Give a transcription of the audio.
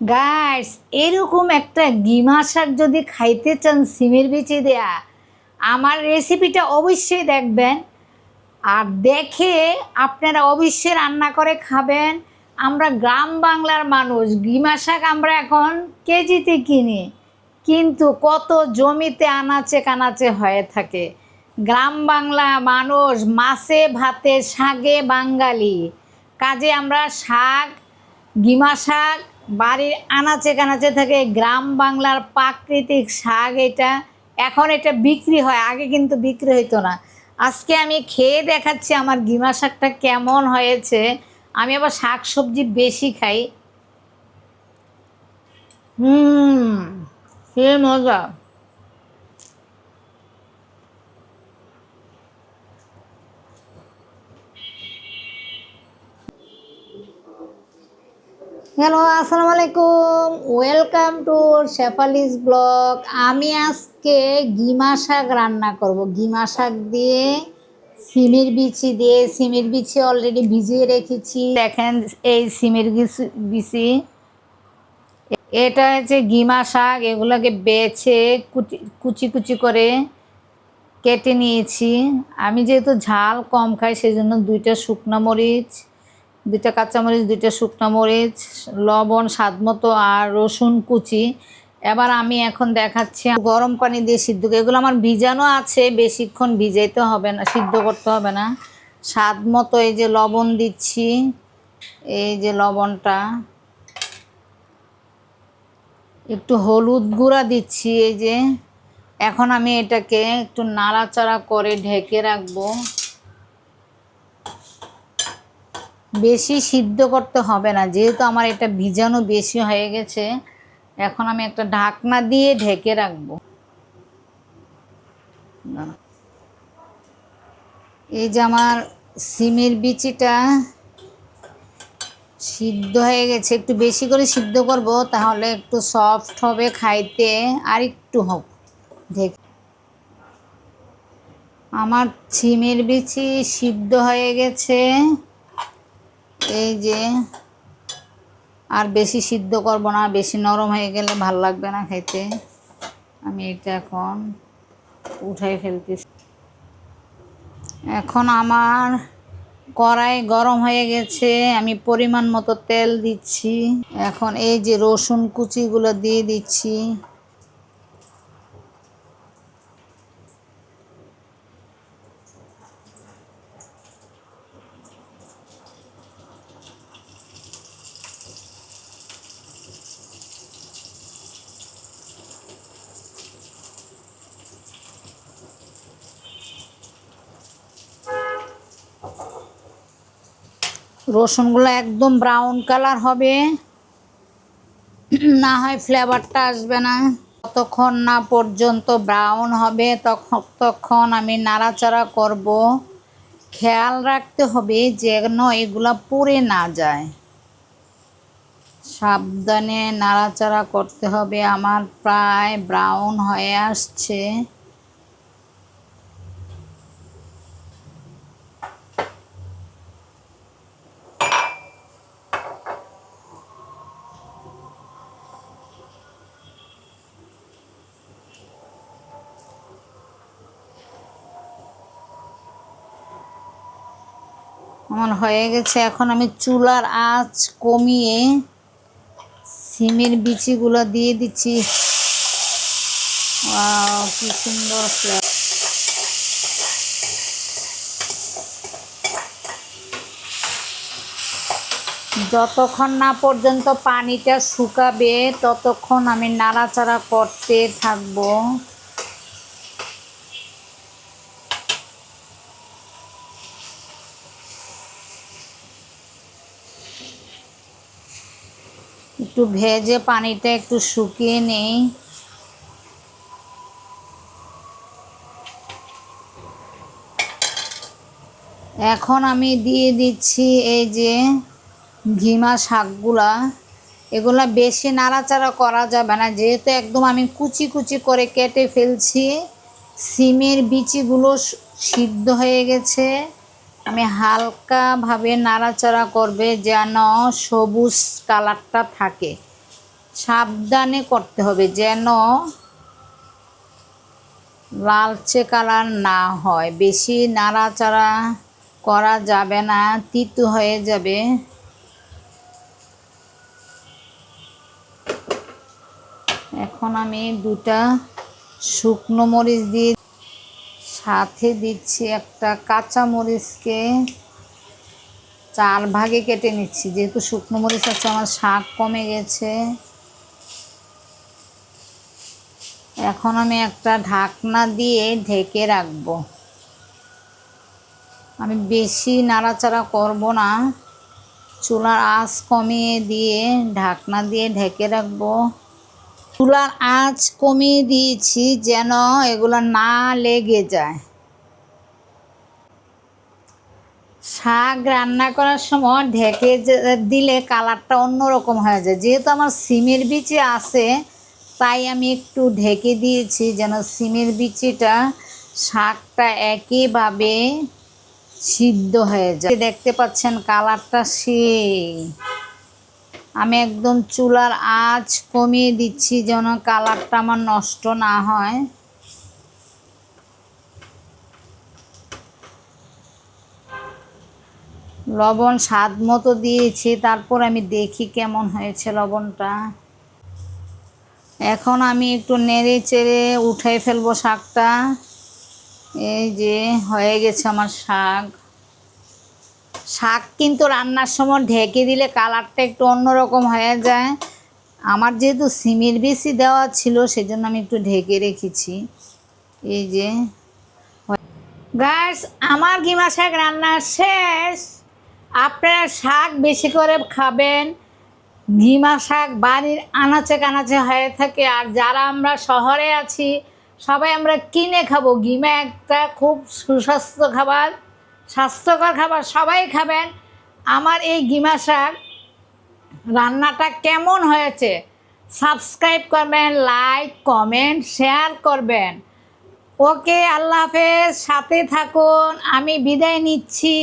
Guys এরকম একটা GiMA শাক যদি খাইতে চান সিমের বিচি দেয়া, আমার রেসিপিটা অবশ্যই দেখবেন। আর দেখে আপনারা অবশ্যই রান্না করে খাবেন। আমরা গ্রাম বাংলার মানুষ গিমা শাক আমরা এখন কেজিতে কিনি। কিন্তু কত জমিতে আনাচে কানাচে হয়ে থাকে। গ্রাম বাংলা মানুষ মাছে, ভাতে, শাকে বাঙালি। কাজে আমরা শাক গিমা শাক বাড়ির আনাচে কানাচে থাকে, গ্রাম বাংলার প্রাকৃতিক শাক এটা। এখন এটা বিক্রি হয়, আগে কিন্তু বিক্রি হইতো না। আজকে আমি খেয়ে দেখাচ্ছি আমার গিমা শাকটা কেমন হয়েছে। আমি আবার শাক সবজি বেশি খাই। হুম সে মজা। হ্যালো আসসালামু আলাইকুম ওয়েলকাম টু শেফালিস ব্লগ আমি আজকে গিমা শাক রান্না করব। গিমা শাক দিয়ে সিমের বিচি দিয়ে, সিমের বিচি অলরেডি ভিজিয়ে রেখেছি। দেখেন এই সিমের বিচি- এটা হচ্ছে গিমা শাক, এগুলোকে বেছে কুচি কুচি কুচি করে কেটে নিয়েছি। আমি যেহেতু ঝাল কম খাই সেই জন্য দুইটা শুকনো মরিচ দুইটা কাঁচামরিচ, দুইটা শুকনো মরিচ, লবণ, স্বাদ মতো আর রসুন কুচি। এবার আমি এখন দেখাচ্ছি, গরম পানি দিয়ে সিদ্ধ এগুলো আমার ভিজানো আছে, বেশিক্ষণ ভিজাইতে হবে না, সিদ্ধ করতে হবে না। স্বাদ মতো এই যে লবণ দিচ্ছি, এই যে লবণটা। একটু হলুদ গুঁড়া দিচ্ছি, এই যে। এখন আমি এটাকে একটু নাড়াচাড়া করে ঢেকে রাখব। বেশি সিদ্ধ করতে হবে না। যেহেতু আমার এটা ভিজানো বেশি হয়ে গেছে, এখন আমি একটা ঢাকনা দিয়ে ঢেকে রাখব। এই যে আমার সিমের বিচিটা সিদ্ধ হয়ে গেছে, একটু বেশি করে সিদ্ধ করব, তাহলে একটু সফট হবে খাইতে, আর একটু হোক। ঢেকে আমার সিমের বিচি সিদ্ধ হয়ে গেছে। এই যে আর বেশি সিদ্ধ করব না, বেশি নরম হয়ে গেলে ভালো লাগবে না খাইতে আমি এটা এখন উঠাই ফেলতেছি। এখন আমার কড়াই গরম হয়ে গেছে, আমি পরিমাণ মতো তেল দিচ্ছি। এখন এই যে রসুন কুচিগুলো দিয়ে দিচ্ছি। রসুনগুলো একদম ব্রাউন কালার হবে। না হয় ফ্লেভারটা আসবে না। ততক্ষণ না পর্যন্ত ব্রাউন হবে তখন তখন আমি নাড়াচাড়া করব। খেয়াল রাখতে হবে যেন এগুলা পুড়ে না যায়। সাবধানে নাড়াচাড়া করতে হবে। আমার প্রায় ব্রাউন হয়ে আসছে। আমার হয়ে গেছে। এখন আমি চুলার আঁচ কমিয়ে সিমের বিচিগুলো দিয়ে দিচ্ছি। কি সুন্দর। যতক্ষণ না পর্যন্ত পানিটা শুকাবে, ততক্ষণ আমি নাড়াচাড়া করতে থাকব। একটু ভেজে পানিটা একটু শুকিয়ে নেই। এখন আমি দিয়ে দিচ্ছি এই যে ঘিমা শাকগুলা। এগুলা বেশি নাড়াচাড়া করা যাবে না, যেহেতু একদম আমি কুচি কুচি করে কেটে ফেলছি। সিমের বিচিগুলো সিদ্ধ হয়ে গেছে। আমি হালকাভাবে নাড়াচাড়া করবে যেন সবুজ কালারটা থাকে। সাবধানে করতে হবে যেন লালচে কালার না হয়। বেশি নাড়াচাড়া করা যাবে না, তিতো হয়ে যাবে। এখন আমি দুটা শুকনো মরিচ দিয়ে সাথে দিচ্ছি একটা কাঁচা মরিচকে চার ভাগে কেটে নিচ্ছি। যেহেতু শুকনো মরিচ আছে, আমার শাক কমে গেছে। এখন আমি একটা ঢাকনা দিয়ে ঢেকে রাখব। আমি বেশি নাড়াচাড়া করব না। চুলার আঁচ কমিয়ে দিয়ে ঢাকনা দিয়ে ঢেকে রাখব। চুলার আঁচ কমিয়ে দিয়েছি যেন এগুলো না লেগে যায়। শাক রান্না করার সময় ঢেকে দিলে কালারটা অন্যরকম হয়ে যায়। যেহেতু আমার সিমের বিচি আছে, তাই আমি একটু ঢেকে দিয়েছি যেন সিমের বিচিটা শাকটা একইভাবে সিদ্ধ হয়ে যায়। দেখতে পাচ্ছেন কালারটা সেই। আমি একদম চুলার আঁচ কমিয়ে দিচ্ছি যেন কালারটা আমার নষ্ট না হয়। লবণ স্বাদ মতো দিয়েছি, তারপর আমি দেখি কেমন হয়েছে লবণটা। এখন আমি একটু নেড়ে চেড়ে উঠাই ফেলব শাকটা। এই যে, হয়ে গেছে আমার শাক। শাক কিন্তু রান্নার সময় ঢেকে দিলে কালারটা একটু অন্যরকম হয়ে যায়। আমার যেহেতু সিমের বেশি দেওয়া ছিল, সেজন্য আমি একটু ঢেকে রেখেছি। এই যে। গাছ আমার গিমা শাক রান্না শেষ। আপনারা শাক বেশি করে খাবেন। ঘিমা শাক বাড়ির আনাচে কানাচে হয়ে থাকে। আর যারা আমরা শহরে আছি, সবাই আমরা কিনে খাব। ঘিমা একটা খুব সুস্বাস্থ্য খাবার। স্বাস্থ্যকর খাবার সবাই খাবেন। আমার এই গিমা শাক রান্নাটা কেমন হয়েছে? সাবস্ক্রাইব করবেন, লাইক, কমেন্ট, শেয়ার করবেন। ওকে, আল্লাহ হাফেজ, সাথে থাকুন। আমি বিদায় নিচ্ছি।